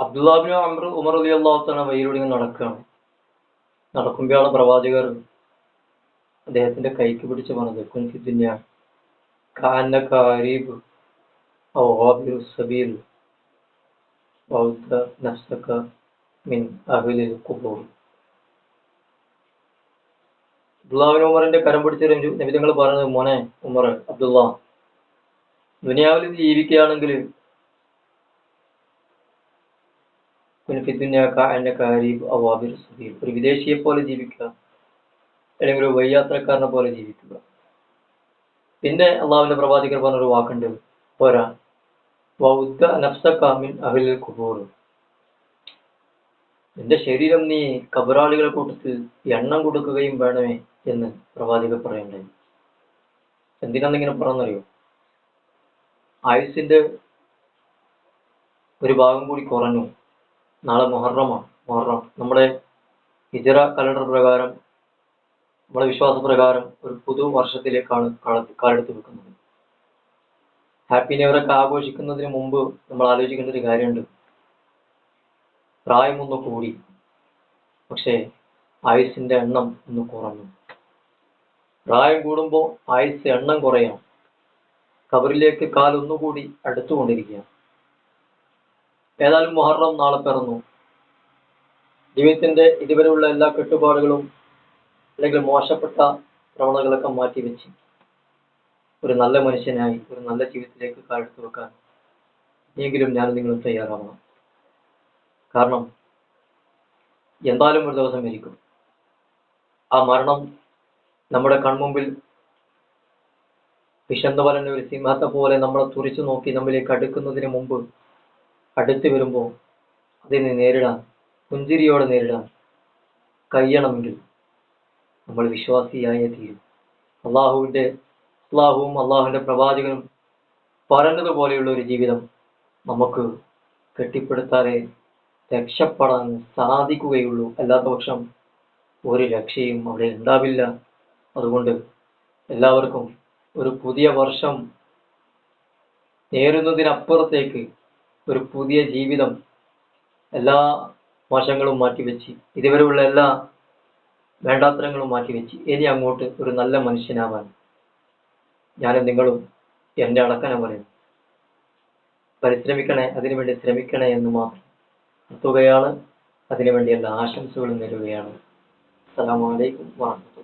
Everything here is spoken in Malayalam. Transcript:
അബ്ദുല്ലാബിന് അമർ ഉമർ അലി അള്ളാഹുത്തന വഴിയിലൂടെ ഇങ്ങനെ നടക്കുകയാണ്. നടക്കുമ്പോഴാണ് പ്രവാചകർ അദ്ദേഹത്തിന്റെ കൈക്ക് പിടിച്ച് പറഞ്ഞത് കുൻഫി ദുന്യ സബീൽ മിൻ അഹ്ലിൽ കുബൂർ അബ്ദുല്ലാബിൻ ഉമറിന്റെ കരം പിടിച്ച് നബി തങ്ങൾ പറഞ്ഞത് മോനെ ഉമർ അബ്ദുള്ള ദുനിയാവിൽ ജീവിക്കുകയാണെങ്കിൽ ഒരു വിദേശിയെ പോലെ ജീവിക്കുക അല്ലെങ്കിൽ ഒരു വൈയാത്രക്കാരനെ പോലെ ജീവിക്കുക. പിന്നെ അള്ളാഹുവിന്റെ പ്രവാചകർ പറഞ്ഞൊരു വാക്കുണ്ട് വൗദ്ദ എന്റെ ശരീരം നീ കബറാളികളെ കൂട്ടത്തിൽ എണ്ണം കൊടുക്കുകയും വേണമേ എന്ന് പ്രവാചകർ പറയണ്ടേ എന്തിനാന്നിങ്ങനെ പറഞ്ഞറിയോ ആയുസിന്റെ ഒരു ഭാഗം കൂടി കുറഞ്ഞു. നാളെ മുഹറമാണ് മുഹറം. നമ്മുടെ ഹിജറ കലണ്ടർ പ്രകാരം നമ്മുടെ വിശ്വാസ പ്രകാരം ഒരു പുതു വർഷത്തിലേക്കാണ് കാലെടുത്ത് വെക്കുന്നത്. ഹാപ്പി ന്യൂ ഇയറൊക്കെ ആഘോഷിക്കുന്നതിന് മുമ്പ് നമ്മൾ ആലോചിക്കേണ്ട ഒരു കാര്യമുണ്ട്. പ്രായം ഒന്ന് കൂടി പക്ഷേ ആയുസിന്റെ എണ്ണം ഒന്ന് കുറഞ്ഞു. പ്രായം കൂടുമ്പോൾ ആയുസ് എണ്ണം കുറയാം കബറിലേക്ക് കാലൊന്നുകൂടി അടുത്തുകൊണ്ടിരിക്കുകയാണ്. ഏതായാലും മുഹറം നാളെ പിറന്നു. ജീവിതത്തിന്റെ ഇതുവരെയുള്ള എല്ലാ കെട്ടുപാടുകളും അല്ലെങ്കിൽ മോശപ്പെട്ട പ്രവണതകളൊക്കെ മാറ്റി വെച്ച് ഒരു നല്ല മനുഷ്യനായി ഒരു നല്ല ജീവിതത്തിലേക്ക് കാലെടുത്തു വെക്കാൻ എങ്കിലും ഞാൻ നിങ്ങളും തയ്യാറാവണം. കാരണം എന്തായാലും ഒരു ദിവസം മരിക്കും. ആ മരണം നമ്മുടെ കൺമുമ്പിൽ വിശന്ത ഒരു സിംഹത്തെ പോലെ നമ്മളെ തുറിച്ചു നോക്കി നമ്മിലേക്ക് അടുക്കുന്നതിന് മുമ്പ് അടുത്ത് വരുമ്പോൾ അതിനെ നേരിടാൻ പുഞ്ചിരിയോടെ നേരിടാൻ കഴിയണമെങ്കിൽ നമ്മൾ വിശ്വാസിയായ തീരും. അള്ളാഹുവിന്റെ അള്ളാഹുവും അള്ളാഹുവിന്റെ പ്രവാചകനും പറഞ്ഞതുപോലെയുള്ള ഒരു ജീവിതം നമുക്ക് കെട്ടിപ്പടുത്താതെ രക്ഷപ്പെടാൻ സാധിക്കുകയുള്ളൂ. അല്ലാത്ത പക്ഷം ഒരു രക്ഷയും അവിടെ ഉണ്ടാവില്ല. അതുകൊണ്ട് എല്ലാവർക്കും ഒരു പുതിയ വർഷം നേരുന്നതിനപ്പുറത്തേക്ക് ഒരു പുതിയ ജീവിതം എല്ലാ വശങ്ങളും മാറ്റിവെച്ച് ഇതുവരെയുള്ള എല്ലാ വേണ്ടാത്തരങ്ങളും മാറ്റിവെച്ച് ഇനി അങ്ങോട്ട് ഒരു നല്ല മനുഷ്യനാവാൻ ഞാനും നിങ്ങളും എന്റെ അടക്കനെ പറയും പരിശ്രമിക്കണേ അതിനുവേണ്ടി ശ്രമിക്കണേ എന്ന് മാത്രം എത്തുകയാണ് അതിനുവേണ്ടി എല്ലാ ആശംസകളും നേരുകയാണ്. അസ്സലാമു അലൈക്കും വാഹമത്തുള്ളാഹി